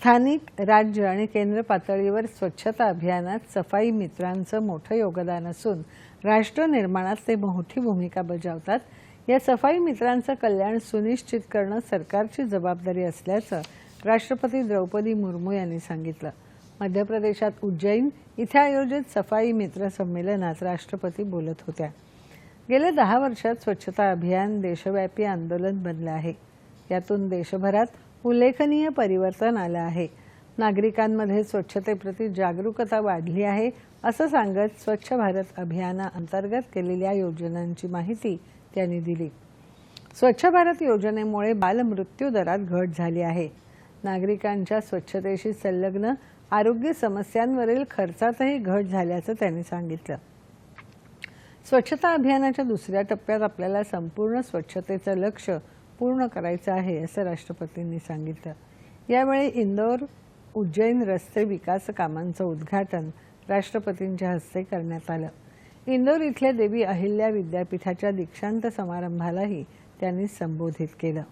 स्थानिक राज्य आणि केंद्र पातळीवर स्वच्छता अभियानात सफाई मित्रांचं मोठं योगदान असून राष्ट्र निर्माणात ते मोठी भूमिका बजावतात. या सफाई मित्रांचं कल्याण सुनिश्चित करणं सरकारची जबाबदारी असल्याचं राष्ट्रपती द्रौपदी मुर्मू यांनी सांगितलं. मध्य प्रदेशात उज्जैन इथे आयोजित सफाई मित्र संमेलनात राष्ट्रपती बोलत होत्या. गेल्या दहा वर्षात स्वच्छता अभियान देशव्यापी आंदोलन बनलं आहे. यातून देशभरात उल्लेखनीय परिवर्तन आलं आहे. नागरिकांमध्ये स्वच्छतेप्रती जागरूकता वाढली आहे असं सांगत स्वच्छ भारत अभियानाअंतर्गत केलेल्या योजनांची माहिती त्यांनी दिली. स्वच्छ भारत योजनेमुळे बालमृत्यू दरात घट झाली आहे. नागरिकांच्या स्वच्छतेशी संलग्न आरोग्य समस्यांवरील खर्चातही घट झाल्याचं त्यांनी सांगितलं. स्वच्छता अभियानाच्या दुसऱ्या टप्प्यात आपल्याला संपूर्ण स्वच्छतेचं लक्ष पूर्ण करायचं आहे असं राष्ट्रपतींनी सांगितलं. यावेळी इंदोर उज्जैन रस्ते विकास कामांचं उद्घाटन राष्ट्रपतींच्या हस्ते करण्यात आलं. इंदोर इथल्या देवी अहिल्या विद्यापीठाच्या दीक्षांत समारंभालाही त्यांनी संबोधित केलं.